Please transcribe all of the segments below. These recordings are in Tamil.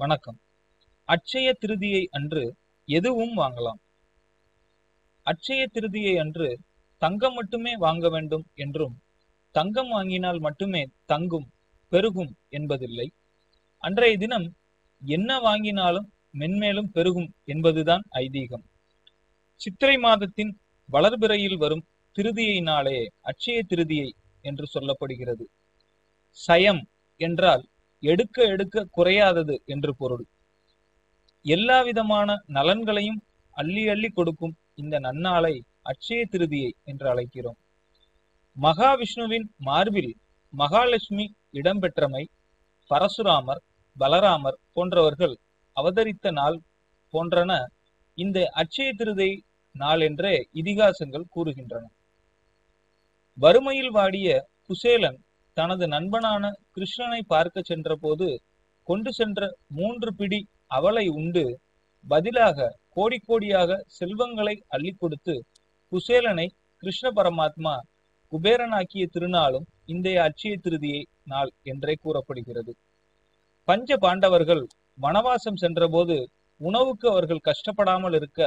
வணக்கம். அட்சய திருதியை அன்று எதுவும் வாங்கலாம். அட்சய திருதியை அன்று தங்கம் மட்டுமே வாங்க வேண்டும் என்றும் தங்கம் வாங்கினால் மட்டுமே தங்கும் பெருகும் என்பதில்லை. அன்றைய தினம் என்ன வாங்கினாலும் மென்மேலும் பெருகும் என்பதுதான் ஐதீகம். சித்திரை மாதத்தின் வளர்பிறையில் வரும் திருதியை நாளே அட்சய திருதியை என்று சொல்லப்படுகிறது. சயம் என்றால் எடுக்க எடுக்க குறையாதது என்று பொருள். எல்லா விதமான நலன்களையும் அள்ளி அள்ளி கொடுக்கும் இந்த நன்னாளை அட்சய திருதியை என்று அழைக்கிறோம். மகாவிஷ்ணுவின் மார்பில் மகாலட்சுமி இடம்பெற்றமை பரசுராமர் பலராமர் போன்றவர்கள் அவதரித்த நாள் போன்றன இந்த அட்சய திருதை நாள் என்றே இதிகாசங்கள் கூறுகின்றன. வறுமையில் வாடிய குசேலன் தனது நண்பனான கிருஷ்ணனை பார்க்க சென்றபோது கொண்டு சென்ற மூன்று பிடி அவளை உண்டு. பதிலாக கோடி கோடியாக செல்வங்களை அள்ளி கொடுத்து குசேலனை கிருஷ்ண பரமாத்மா குபேரனாக்கிய திருநாளும் இந்த அட்சய திருதியை நாள் என்றே கூறப்படுகிறது. பஞ்ச பாண்டவர்கள் வனவாசம் சென்றபோது உணவுக்கு அவர்கள் கஷ்டப்படாமல் இருக்க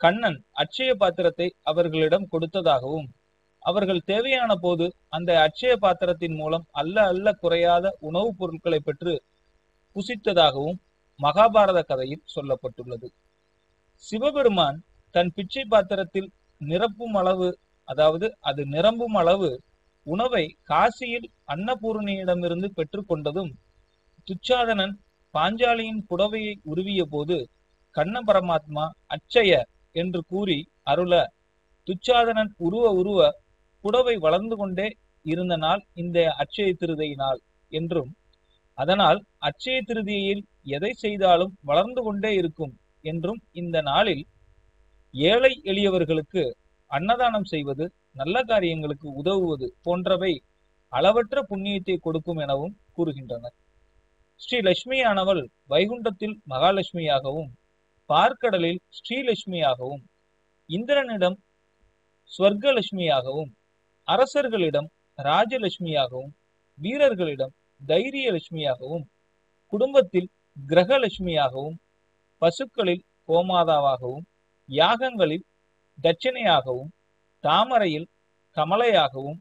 கண்ணன் அட்சய பாத்திரத்தை அவர்களிடம் கொடுத்ததாகவும் அவர்கள் தேவையான போது அந்த அட்சய பாத்திரத்தின் மூலம் அல்ல அல்ல குறையாத உணவுப் பொருட்களை பெற்று புசித்ததாகவும் மகாபாரத கதையில் சொல்லப்பட்டுள்ளது. சிவபெருமான் தன் பிச்சை பாத்திரத்தில் நிரப்பும் அளவு அதாவது அது நிரம்பும் அளவு உணவை காசியில் அன்னபூரணியிடமிருந்து பெற்றுக்கொண்டதும் துச்சாதனன் பாஞ்சாலியின் புடவையை உருவிய போது கண்ண பரமாத்மா அச்சய! என்று கூறி அருள துச்சாதனன் உருவ உருவ புடவை வளர்ந்து கொண்டே இருந்த நாள் இந்த அட்சய திருதை நாள் என்றும் அதனால் அட்சய திருதியில் எதை செய்தாலும் வளர்ந்து கொண்டே இருக்கும் என்றும் இந்த நாளில் ஏழை எளியவர்களுக்கு அன்னதானம் செய்வது நல்ல காரியங்களுக்கு உதவுவது போன்றவை அளவற்ற புண்ணியத்தை கொடுக்கும் எனவும் கூறுகின்றனர். ஸ்ரீ லட்சுமியானவள் வைகுண்டத்தில் மகாலட்சுமியாகவும் பார்க்கடலில் ஸ்ரீலட்சுமியாகவும் இந்திரனிடம் ஸ்வர்கலட்சுமியாகவும் அரசர்களிடம் ராஜலட்சுமியாகவும் வீரர்களிடம் தைரிய லட்சுமியாகவும் குடும்பத்தில் கிரகலட்சுமியாகவும் பசுக்களில் கோமாதாவாகவும் யாகங்களில் தட்சணையாகவும் தாமரையில் கமலையாகவும்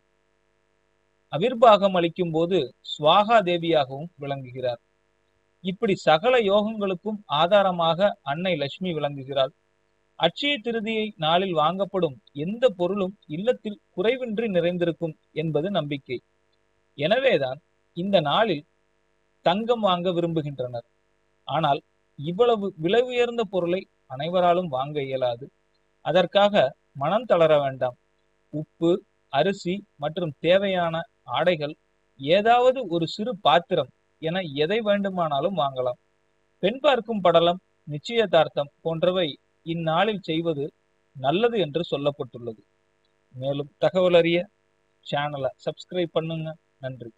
அவிர்வாகம் அளிக்கும் போது சுவாகா தேவியாகவும் விளங்குகிறார். இப்படி சகல யோகங்களுக்கும் ஆதாரமாக அன்னை லட்சுமி விளங்குகிறாள். அட்சய திருதியை நாளில் வாங்கப்படும் எந்த பொருளும் இல்லத்தில் குறைவின்றி நிறைந்திருக்கும் என்பது நம்பிக்கை. எனவேதான் இந்த நாளில் தங்கம் வாங்க விரும்புகின்றனர். ஆனால் இவ்வளவு விலை உயர்ந்த பொருளை அனைவராலும் வாங்க இயலாது. அதற்காக மனம் தளர வேண்டாம். உப்பு அரிசி மற்றும் தேவையான ஆடைகள் ஏதாவது ஒரு சிறு பாத்திரம் என எதை வேண்டுமானாலும் வாங்கலாம். பெண் பார்க்கும் படலம் நிச்சயதார்த்தம் போன்றவை இந்நாளில் செய்வது நல்லது என்று சொல்லப்பட்டுள்ளது. மேலும் தகவல் அறிய சேனலை சப்ஸ்கிரைப் பண்ணுங்க. நன்றி.